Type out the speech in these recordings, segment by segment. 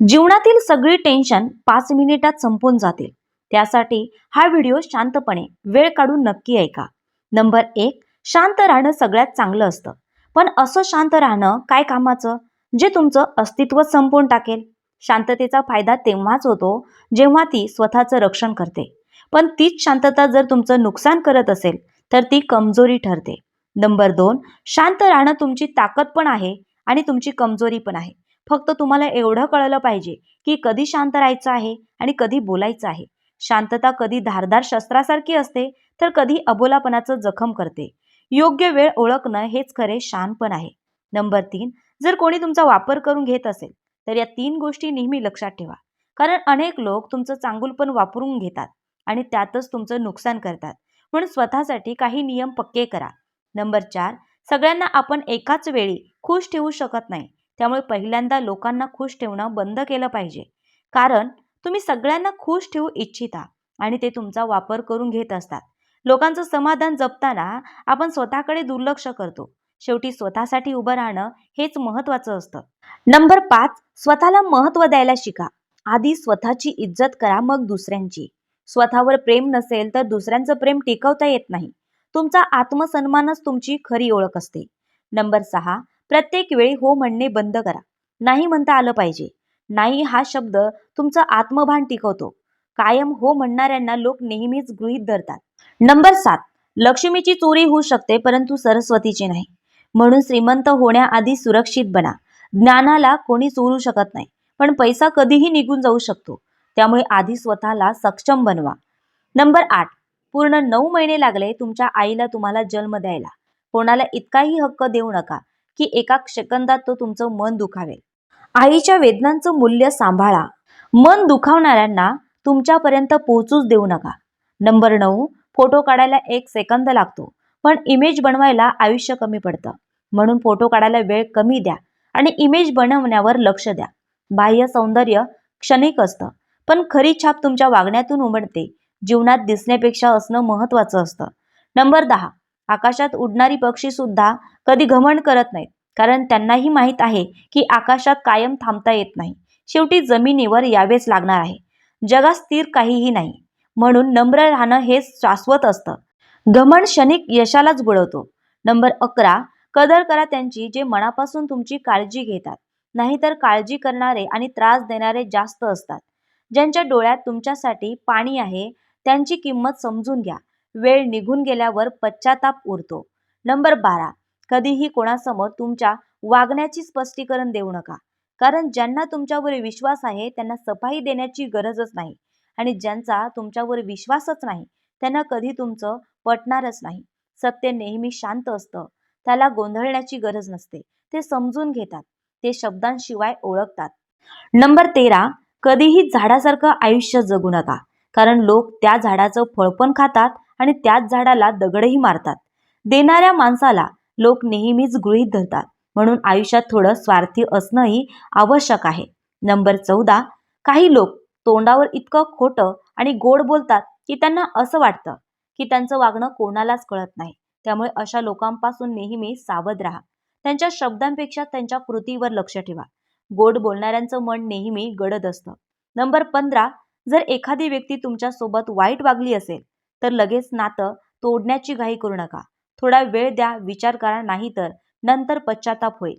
जीवनातील सगळी टेन्शन पाच मिनिटात संपून जातील. त्यासाठी हा व्हिडिओ शांतपणे वेळ काढून नक्की ऐका. नंबर एक शांत राहणं सगळ्यात चांगलं असतं. पण असं शांत राहणं काय कामाचं? जे तुमचं अस्तित्व संपवून टाकेल. शांततेचा फायदा तेव्हाच होतो जेव्हा ती स्वतःचं रक्षण करते. पण तीच शांतता जर तुमचं नुकसान करत असेल तर ती कमजोरी ठरते. नंबर दोन शांत राहणं तुमची ताकद पण आहे आणि तुमची कमजोरी पण आहे. फक्त तुम्हाला एवढं कळलं पाहिजे की कधी शांत राहायचं आहे आणि कधी बोलायचं आहे. शांतता कधी धारदार शस्त्रासारखी असते तर कधी अबोलापणाचं जखम करते. योग्य वेळ ओळखणं हेच खरे शानपण आहे. नंबर तीन जर कोणी तुमचा वापर करून घेत असेल तर या तीन गोष्टी नेहमी लक्षात ठेवा. कारण अनेक लोक तुमचं चांगुलपण वापरून घेतात आणि त्यातच तुमचं नुकसान करतात. म्हणून स्वतःसाठी काही नियम पक्के करा. नंबर चार सगळ्यांना आपण एकाच वेळी खुश ठेवू शकत नाही. त्यामुळे पहिल्यांदा लोकांना खुश ठेवणं बंद केलं पाहिजे. कारण तुम्ही सगळ्यांना खुश ठेवू इच्छिता आणि ते तुमचा वापर करून घेत असतात. लोकांचं समाधान जपताना आपण स्वतःकडे दुर्लक्ष करतो. शेवटी स्वतःसाठी उभं राहणं हेच महत्वाचं असतं. नंबर पाच स्वतःला महत्त्व द्यायला शिका. आधी स्वतःची इज्जत करा मग दुसऱ्यांची. स्वतःवर प्रेम नसेल तर दुसऱ्यांचं प्रेम टिकवता येत नाही. तुमचा आत्मसन्मानच तुमची खरी ओळख असते. नंबर सहा प्रत्येक वेळी हो म्हणणे बंद करा. नाही म्हणता आलं पाहिजे. नाही हा शब्द तुमचं आत्मभान टिकवतो. कायम हो म्हणणाऱ्यांना लोक नेहमीच गृहीत धरतात. नंबर सात. लक्ष्मीची चोरी होऊ शकते परंतु सरस्वतीची नाही. म्हणून श्रीमंत होण्याआधी सुरक्षित बना. ज्ञानाला कोणी चोरू शकत नाही पण पैसा कधीही निघून जाऊ शकतो. त्यामुळे आधी स्वतःला सक्षम बनवा. नंबर आठ. पूर्ण नऊ महिने लागले तुमच्या आईला तुम्हाला जन्म द्यायला. कोणाला इतकाही हक्क देऊ नका. की एका सेकंदात तो तुमचं मन दुखावेल. आईच्या वेदनांचं मूल्य सांभाळा. मन दुखावणाऱ्यांना तुमच्यापर्यंत पोहोचूच देऊ नका. नंबर नऊ फोटो काढायला एक सेकंद लागतो पण इमेज बनवायला आयुष्य कमी पडतं. म्हणून फोटो काढायला वेळ कमी द्या आणि इमेज बनवण्यावर लक्ष द्या. बाह्य सौंदर्य क्षणिक असतं पण खरी छाप तुमच्या वागण्यातून उमटते. जीवनात दिसण्यापेक्षा असणं महत्वाचं असतं. नंबर दहा आकाशात उडणारी पक्षी सुद्धा कधी घमंड करत नाहीत. कारण त्यांनाही माहीत आहे की आकाशात कायम थांबता येत नाही. शेवटी जमिनीवर यावेच लागणार आहे. जगात स्थिर काहीही नाही. म्हणून नम्र राहणं हे शाश्वत असतं. घमंड क्षणिक यशालाच बुडवतो. नंबर अकरा कदर करा त्यांची जे मनापासून तुमची काळजी घेतात. नाहीतर काळजी करणारे आणि त्रास देणारे जास्त असतात. ज्यांच्या डोळ्यात तुमच्यासाठी पाणी आहे त्यांची किंमत समजून घ्या. वेळ निघून गेल्यावर पश्चाताप उरतो. नंबर बारा कधीही कोणासमोर तुमच्या वागण्याची स्पष्टीकरण देऊ नका. कारण ज्यांना तुमच्यावर विश्वास आहे त्यांना सफाई देण्याची गरजच नाही. आणि ज्यांचा तुमच्यावर विश्वासच नाही त्यांना कधी तुमचं पटणारच नाही. सत्य नेहमी शांत असतं. त्याला गोंधळण्याची गरज नसते. ते समजून घेतात. ते शब्दांशिवाय ओळखतात. नंबर तेरा कधीही झाडासारखं आयुष्य जगू नका. कारण लोक त्या झाडाचं फळ पण खातात आणि त्याच झाडाला दगडही मारतात. देणाऱ्या माणसाला लोक नेहमीच गृहीत धरतात. म्हणून आयुष्यात थोडं स्वार्थी असणंही आवश्यक आहे. नंबर चौदा. काही लोक तोंडावर इतकं खोटं आणि गोड बोलतात की त्यांना असं वाटतं की त्यांचं वागणं कोणालाच कळत नाही. त्यामुळे अशा लोकांपासून नेहमी सावध राहा. त्यांच्या शब्दांपेक्षा त्यांच्या कृतीवर लक्ष ठेवा. गोड बोलणाऱ्यांचं मन नेहमी गडद असतं. नंबर पंधरा. जर एखादी व्यक्ती तुमच्यासोबत वाईट वागली असेल तर लगेच नातं तोडण्याची घाई करू नका. थोडा वेळ द्या विचार करा नाही तर नंतर पश्चाताप होईल.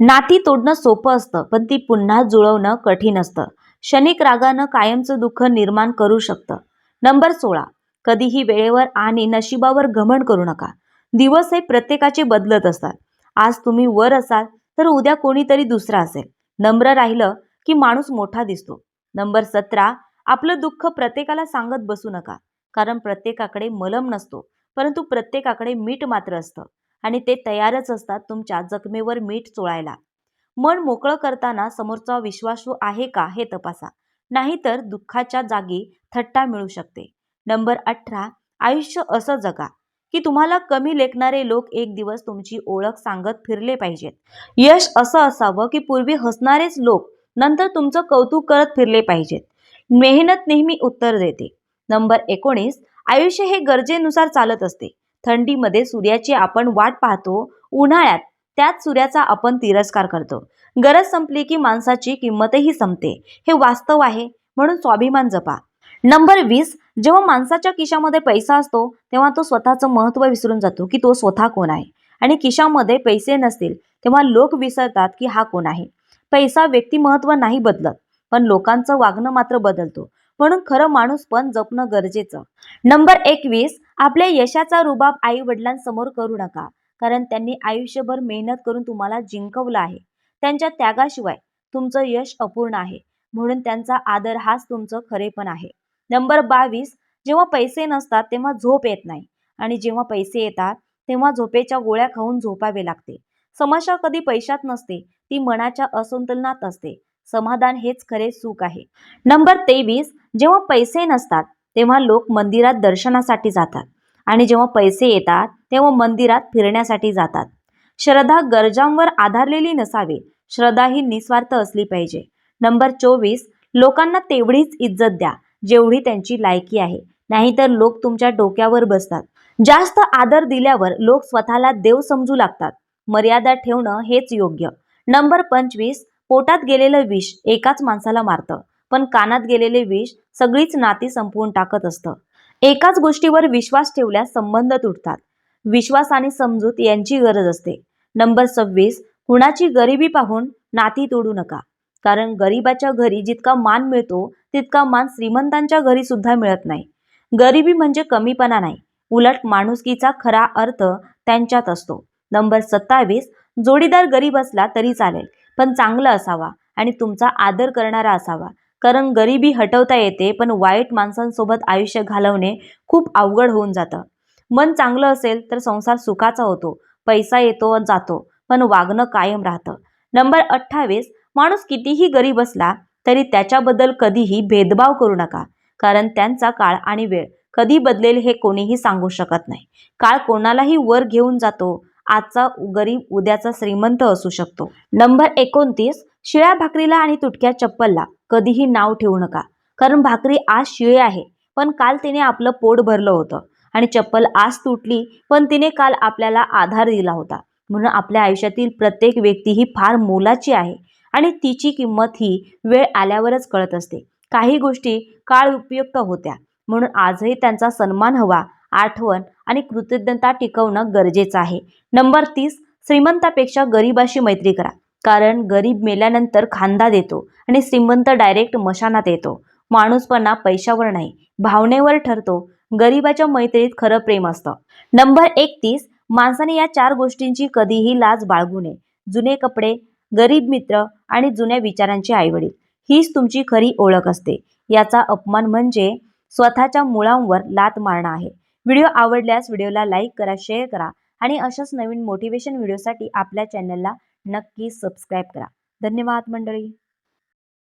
नाती तोडणं सोपं असतं पण ती पुन्हा जुळवणं कठीण असतं. क्षणिक रागानं कायमचं दुःख निर्माण करू शकतं. नंबर सोळा. कधीही वेळेवर आणि नशिबावर घमंड करू नका. दिवस हे प्रत्येकाचे बदलत असतात. आज तुम्ही वर असाल तर उद्या कोणीतरी दुसरा असेल. नम्र राहिलं की माणूस मोठा दिसतो. नंबर सतरा. आपलं दुःख प्रत्येकाला सांगत बसू नका कारण प्रत्येकाकडे मलम नसतो. परंतु प्रत्येकाकडे मीठ मात्र असतं आणि ते तयारच असतात तुमच्या जखमेवर मीठ चोळायला. मन मोकळं करताना समोरचा विश्वासू आहे का हे तपासा. नाहीतर दुःखाच्या जागी थट्टा मिळू शकते. नंबर अठरा आयुष्य असं जगा की तुम्हाला कमी लेखणारे लोक एक दिवस तुमची ओळख सांगत फिरले पाहिजेत. यश असं असावं की पूर्वी हसणारेच लोक नंतर तुमचं कौतुक करत फिरले पाहिजेत. मेहनत नेहमी उत्तर देते. नंबर एकोणीस आयुष्य हे गरजेनुसार चालत असते. थंडीमध्ये सूर्याची आपण वाट पाहतो उन्हाळ्यात त्याच सूर्याचा आपण तिरस्कार करतो. गरज संपली की माणसाची किंमतही संपते. हे वास्तव आहे म्हणून स्वाभिमान जपा. नंबर वीस जेव्हा माणसाच्या खिशामध्ये पैसा असतो तेव्हा तो स्वतःचं महत्त्व विसरून जातो की तो स्वतः कोण आहे? आणि खिशामध्ये पैसे नसतील तेव्हा लोक विसरतात की हा कोण आहे? पैसा व्यक्तिमहत्व नाही बदलत पण लोकांचं वागणं मात्र बदलतो. म्हणून खरं माणूस पण जपणं गरजेचं. नंबर एकवीस आपल्या यशाचा रुबाब आई वडिलांसमोर करू नका. कारण त्यांनी आयुष्यभर मेहनत करून तुम्हाला जिंकवलं आहे. त्यांच्या त्यागाशिवाय तुमचं यश अपूर्ण आहे. म्हणून त्यांचा आदर हाच तुमचं खरेपण आहे. नंबर बावीस जेव्हा पैसे नसतात तेव्हा झोप येत नाही. आणि जेव्हा पैसे येतात तेव्हा झोपेच्या गोळ्या खाऊन झोपावे लागते. समस्या कधी पैशात नसते ती मनाच्या असंतुलनात असते. समाधान हेच खरे सुख आहे. नंबर तेवीस जेव्हा पैसे नसतात तेव्हा लोक मंदिरात दर्शनासाठी जातात. आणि जेव्हा पैसे येतात तेव्हा मंदिरात फिरण्यासाठी जातात. श्रद्धा गरजांवर आधारलेली नसावी श्रद्धा ही निस्वार्थ असली पाहिजे. नंबर चोवीस लोकांना तेवढीच इज्जत द्या जेवढी त्यांची लायकी आहे. नाहीतर लोक तुमच्या डोक्यावर बसतात. जास्त आदर दिल्यावर लोक स्वतःला देव समजू लागतात. मर्यादा ठेवणं हेच योग्य. नंबर पंचवीस पोटात गेलेलं विष एकाच माणसाला मारतं. पण कानात गेलेले विष सगळीच नाती संपवून टाकत असतं. एकाच गोष्टीवर विश्वास ठेवल्यास संबंध तुटतात. विश्वास आणि समजूत यांची गरज असते. नंबर सव्वीस कुणाची गरिबी पाहून नाती तोडू नका. कारण गरिबाच्या घरी जितका मान मिळतो तितका मान श्रीमंतांच्या घरी सुद्धा मिळत नाही. गरिबी म्हणजे कमीपणा नाही. उलट माणुसकीचा खरा अर्थ त्यांच्यात असतो. नंबर सत्तावीस जोडीदार गरीब असला तरी चालेल. पण चांगला असावा आणि तुमचा आदर करणारा असावा. कारण गरिबी हटवता येते पण वाईट माणसांसोबत आयुष्य घालवणे खूप अवघड होऊन जातं. मन चांगलं असेल तर संसार सुखाचा होतो पैसा येतो जातो पण वागणं कायम राहतं. नंबर अठ्ठावीस माणूस कितीही गरीब असला तरी त्याच्याबद्दल कधीही भेदभाव करू नका. कारण त्यांचा काळ आणि वेळ कधी बदलेल हे कोणीही सांगू शकत नाही. काळ कोणालाही वर घेऊन जातो आजचा गरीब उद्याचा श्रीमंत असू शकतो. नंबर एकोणतीस शिळ्या भाकरीला आणि तुटक्या चप्पलला कधीही नाव ठेवू नका. कारण भाकरी आज शिळे आहे पण काल तिने आपलं पोट भरलं होतं. आणि चप्पल आज तुटली पण तिने काल आपल्याला आधार दिला होता. म्हणून आपल्या आयुष्यातील प्रत्येक व्यक्ती ही फार मोलाची आहे आणि तिची किंमत ही वेळ आल्यावरच कळत असते. काही गोष्टी काळ उपयुक्त होत्या. म्हणून आजही त्यांचा सन्मान हवा आठवण आणि कृतज्ञता टिकवणं गरजेचं आहे. नंबर तीस श्रीमंतापेक्षा गरीबाशी मैत्री करा. कारण गरीब मेल्यानंतर खांदा देतो आणि श्रीमंत डायरेक्ट मशानात येतो. माणूसपणा पैशावर नाही भावनेवर ठरतो. गरीबाच्या मैत्रीत खरं प्रेम असतं. नंबर एकतीस माणसाने या चार गोष्टींची कधीही लाज बाळगू नये. जुने कपडे गरीब मित्र आणि जुन्या विचारांचे आईवडील. हीच तुमची खरी ओळख असते. याचा अपमान म्हणजे स्वतःच्या मुळांवर लात मारणं आहे. व्हिडिओ आवडल्यास व्हिडिओला लाईक करा शेअर करा आणि अशाच नवीन मोटिवेशन व्हिडिओसाठी आपल्या चॅनलला नक्की सबस्क्राईब करा. धन्यवाद मंडळी.